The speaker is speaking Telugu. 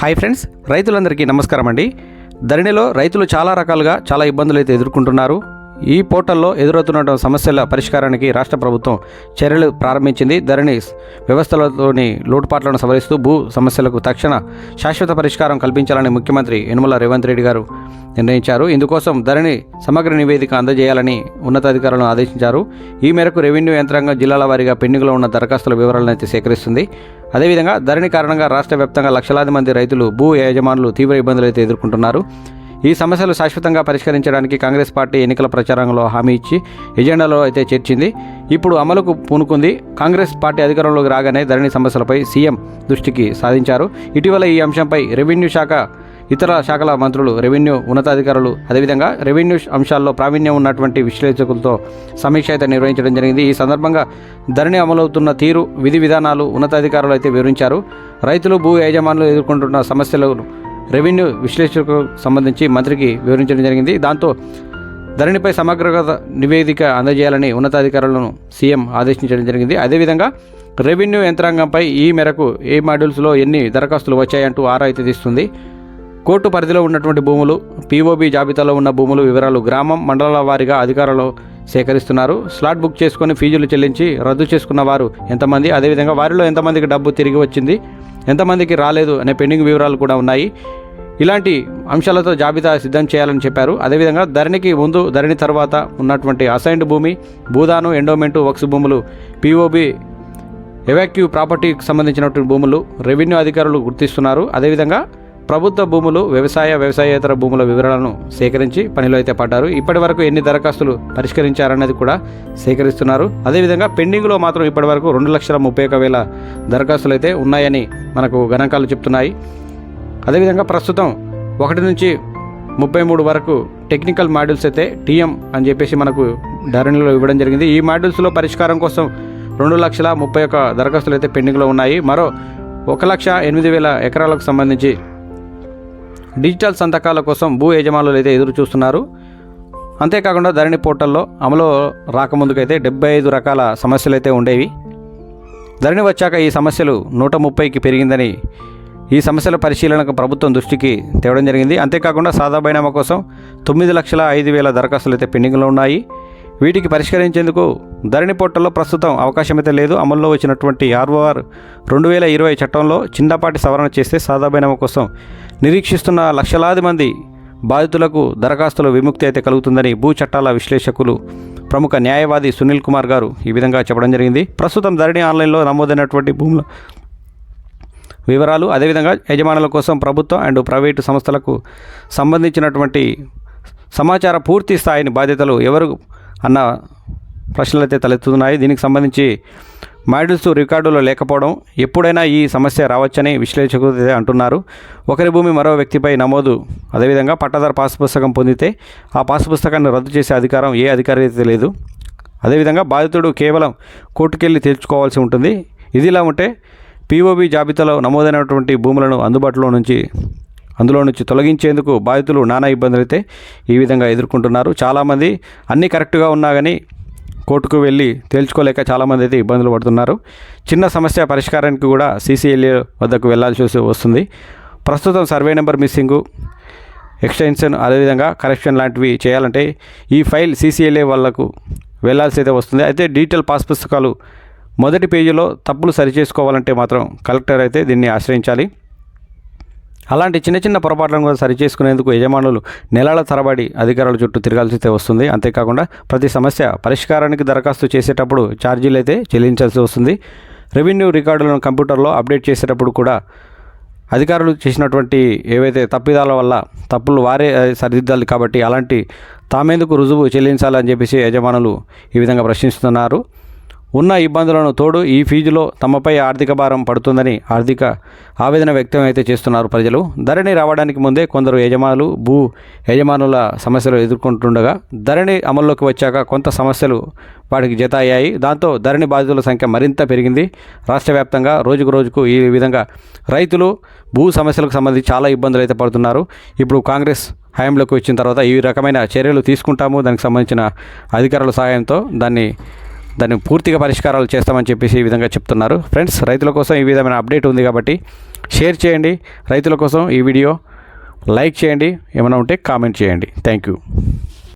హాయ్ ఫ్రెండ్స్ రైతులందరికీ నమస్కారం అండి ధరణిలో రైతులు చాలా రకాలుగా చాలా ఇబ్బందులు అయితే ఎదుర్కొంటున్నారు. ఈ పోర్టల్లో ఎదురవుతున్న సమస్యల పరిష్కారానికి రాష్ట్ర ప్రభుత్వం చర్యలు ప్రారంభించింది. ధరణి వ్యవస్థలలోని లోటుపాట్లను సవరిస్తూ భూ సమస్యలకు తక్షణ శాశ్వత పరిష్కారం కల్పించాలని ముఖ్యమంత్రి యనుమల రేవంత్ రెడ్డి గారు నిర్ణయించారు. ఇందుకోసం ధరణి సమగ్ర నివేదిక అందజేయాలని ఉన్నతాధికారులను ఆదేశించారు. ఈ మేరకు రెవెన్యూ యంత్రాంగం జిల్లాల వారీగా పెండింగ్లో ఉన్న దరఖాస్తుల వివరాలను అయితే సేకరిస్తుంది. అదేవిధంగా ధరణి కారణంగా రాష్ట్ర వ్యాప్తంగా లక్షలాది మంది రైతులు భూ యజమానులు తీవ్ర ఇబ్బందులు అయితే ఎదుర్కొంటున్నారు. ఈ సమస్యలు శాశ్వతంగా పరిష్కరించడానికి కాంగ్రెస్ పార్టీ ఎన్నికల ప్రచారంలో హామీ ఇచ్చి ఎజెండాలో అయితే చేర్చింది. ఇప్పుడు అమలుకు పూనుకుంది. కాంగ్రెస్ పార్టీ అధికారంలోకి రాగానే ధరణి సమస్యలపై సీఎం దృష్టికి సాధించారు. ఇటీవల ఈ అంశంపై రెవెన్యూ శాఖ ఇతర శాఖల మంత్రులు రెవెన్యూ ఉన్నతాధికారులు అదేవిధంగా రెవెన్యూ అంశాల్లో ప్రావీణ్యం ఉన్నటువంటి విశ్లేషకులతో సమీక్ష అయితే నిర్వహించడం జరిగింది. ఈ సందర్భంగా ధరణి అమలవుతున్న తీరు విధి విధానాలు ఉన్నతాధికారులు అయితే వివరించారు. రైతులు భూ యజమానులు ఎదుర్కొంటున్న సమస్యలు రెవెన్యూ విశ్లేషకులకు సంబంధించి మంత్రికి వివరించడం జరిగింది. దాంతో ధరణిపై సమగ్రత నివేదిక అందజేయాలని ఉన్నతాధికారులను సీఎం ఆదేశించడం జరిగింది. అదేవిధంగా రెవెన్యూ యంత్రాంగంపై ఈ మేరకు ఏ మాడ్యూల్స్లో ఎన్ని దరఖాస్తులు వచ్చాయంటూ ఆరా అయితే తీస్తుంది. కోర్టు పరిధిలో ఉన్నటువంటి భూములు పీఓబీ జాబితాలో ఉన్న భూములు వివరాలు గ్రామం మండలాల వారీగా అధికారులు సేకరిస్తున్నారు. స్లాట్ బుక్ చేసుకొని ఫీజులు చెల్లించి రద్దు చేసుకున్న వారు ఎంతమంది? అదేవిధంగా వారిలో ఎంతమందికి డబ్బు తిరిగి వచ్చింది? ఎంతమందికి రాలేదు? అనే పెండింగ్ వివరాలు కూడా ఉన్నాయి. ఇలాంటి అంశాలతో జాబితా సిద్ధం చేయాలని చెప్పారు. అదేవిధంగా ధరణికి ముందు ధరణి తర్వాత ఉన్నటువంటి అసైన్డ్ భూమి భూదాను ఎండోమెంటు వక్స్ భూములు పీఓబి ఎవాక్యూ ప్రాపర్టీకి సంబంధించినటువంటి భూములు రెవెన్యూ అధికారులు గుర్తిస్తున్నారు. అదేవిధంగా ప్రభుత్వ భూములు వ్యవసాయ వ్యవసాయేతర భూముల వివరాలను సేకరించి పనిలో అయితే పడ్డారు. ఇప్పటి వరకు ఎన్ని దరఖాస్తులు పరిష్కరించారన్నది కూడా సేకరిస్తున్నారు. అదేవిధంగా పెండింగ్లో మాత్రం ఇప్పటి వరకు రెండు లక్షల ముప్పై ఒక వేల దరఖాస్తులు అయితే ఉన్నాయని మనకు గణాంకాలు చెప్తున్నాయి. అదేవిధంగా ప్రస్తుతం ఒకటి నుంచి ముప్పై మూడు వరకు టెక్నికల్ మాడ్యూల్స్ అయితే టీఎం అని చెప్పేసి మనకు ధరణిలో ఇవ్వడం జరిగింది. ఈ మాడ్యూల్స్లో పరిష్కారం కోసం రెండు లక్షల ముప్పై ఒక్క దరఖాస్తులు అయితే పెండింగ్లో ఉన్నాయి. మరో ఒక లక్ష ఎనిమిది వేల ఎకరాలకు సంబంధించి డిజిటల్ సంతకాల కోసం భూ యజమానులు అయితే ఎదురు చూస్తున్నారు. అంతేకాకుండా ధరణి పోర్టల్లో అమలు రాకముందుకైతే డెబ్బై ఐదు రకాల సమస్యలు అయితే ఉండేవి. ధరణి వచ్చాక ఈ సమస్యలు నూట ముప్పైకి పెరిగిందని ఈ సమస్యల పరిశీలనకు ప్రభుత్వం దృష్టికి తేవడం జరిగింది. అంతేకాకుండా సాదా బైనామా కోసం తొమ్మిది లక్షల ఐదు వేల దరఖాస్తులు అయితే పెండింగ్లో ఉన్నాయి. వీటికి పరిష్కరించేందుకు ధరణి పోర్టల్లో ప్రస్తుతం అవకాశం అయితే లేదు. అమల్లో వచ్చినటువంటి ఆర్ఓఆర్ రెండు వేల ఇరవై చట్టంలో చిన్నపాటి సవరణ చేస్తే సాదా బైనామా కోసం నిరీక్షిస్తున్న లక్షలాది మంది బాధితులకు దరఖాస్తుల విముక్తి అయితే కలుగుతుందని భూ చట్టాల విశ్లేషకులు ప్రముఖ న్యాయవాది సునీల్ కుమార్ గారు ఈ విధంగా చెప్పడం జరిగింది. ప్రస్తుతం ధరణి ఆన్లైన్లో నమోదైనటువంటి భూముల వివరాలు. అదేవిధంగా యజమానుల కోసం ప్రభుత్వం అండ్ ప్రైవేటు సంస్థలకు సంబంధించినటువంటి సమాచార పూర్తి స్థాయిని బాధ్యతలు ఎవరు అన్న ప్రశ్నలు అయితే తలెత్తుతున్నాయి. దీనికి సంబంధించి మాడ్యూల్స్ రికార్డులో లేకపోవడం ఎప్పుడైనా ఈ సమస్య రావచ్చని విశ్లేషకులు అంటున్నారు. ఒకరి భూమి మరో వ్యక్తిపై నమోదు. అదేవిధంగా పట్టాదారు పాస్ పుస్తకం పొందితే ఆ పాస్ పుస్తకాన్ని రద్దు చేసే అధికారం ఏ అధికారి అయితే లేదు. అదేవిధంగా బాధితుడు కేవలం కోర్టుకెళ్ళి తేల్చుకోవాల్సి ఉంటుంది. ఇదిలా ఉంటే పీఓబీ జాబితాలో నమోదైనటువంటి భూములను అందుబాటులో నుంచి అందులో నుంచి తొలగించేందుకు బాధితులు నానా ఇబ్బందులైతే ఈ విధంగా ఎదుర్కొంటున్నారు. చాలామంది అన్నీ కరెక్ట్గా ఉన్నా కానీ కోర్టుకు వెళ్ళి తేల్చుకోలేక చాలామంది అయితే ఇబ్బందులు పడుతున్నారు. చిన్న సమస్య పరిష్కారానికి కూడా సీసీఎల్ఏ వద్దకు వెళ్ళాల్సి వస్తుంది. ప్రస్తుతం సర్వే నెంబర్ మిస్సింగు ఎక్స్టెన్షన్ అదేవిధంగా కరెక్షన్ లాంటివి చేయాలంటే ఈ ఫైల్ సీసీఎల్ఏ వాళ్ళకు వెళ్ళాల్సి అయితే వస్తుంది. అయితే డిజిటల్ పాస్ పుస్తకాలు మొదటి పేజీలో తప్పులు సరిచేసుకోవాలంటే మాత్రం కలెక్టర్ అయితే దీన్ని ఆశ్రయించాలి. అలాంటి చిన్న చిన్న పొరపాట్లను కూడా సరిచేసుకునేందుకు యజమానులు నెలల తరబడి అధికారుల చుట్టూ తిరగాల్సి వస్తుంది. అంతేకాకుండా ప్రతి సమస్య పరిష్కారానికి దరఖాస్తు చేసేటప్పుడు ఛార్జీలు అయితే చెల్లించాల్సి వస్తుంది. రెవెన్యూ రికార్డులను కంప్యూటర్లో అప్డేట్ చేసేటప్పుడు కూడా అధికారులు చేసినటువంటి ఏవైతే తప్పిదాల వల్ల తప్పులు వారే సరిదిద్దాలి కాబట్టి అలాంటి తామేందుకు రుజువు చెల్లించాలని చెప్పేసి యజమానులు ఈ విధంగా ప్రశ్నిస్తున్నారు. ఉన్న ఇబ్బందులను తోడు ఈ ఫీజులో తమపై ఆర్థిక భారం పడుతుందని ఆర్థిక ఆవేదన వ్యక్తం అయితే చేస్తున్నారు ప్రజలు. ధరణి రావడానికి ముందే కొందరు యజమానులు భూ యజమానుల సమస్యలు ఎదుర్కొంటుండగా ధరణి అమల్లోకి వచ్చాక కొంత సమస్యలు వాటికి జత అయ్యాయి దాంతో ధరణి బాధితుల సంఖ్య మరింత పెరిగింది. రాష్ట్ర వ్యాప్తంగా రోజుకు రోజుకు ఈ విధంగా రైతులు భూ సమస్యలకు సంబంధించి చాలా ఇబ్బందులు అయితే పడుతున్నారు. ఇప్పుడు కాంగ్రెస్ హయాంలోకి వచ్చిన తర్వాత ఈ రకమైన చర్యలు తీసుకుంటాము. దానికి సంబంధించిన అధికారుల సహాయంతో దాన్ని దాన్ని పూర్తిగా పరిష్కారాలు చేస్తామని చెప్పేసి ఈ విధంగా చెప్తున్నారు. ఫ్రెండ్స్ రైతుల కోసం ఈ విధమైన అప్డేట్ ఉంది కాబట్టి షేర్ చేయండి. రైతుల కోసం ఈ వీడియో లైక్ చేయండి. ఏమైనా ఉంటే కామెంట్ చేయండి. Thank you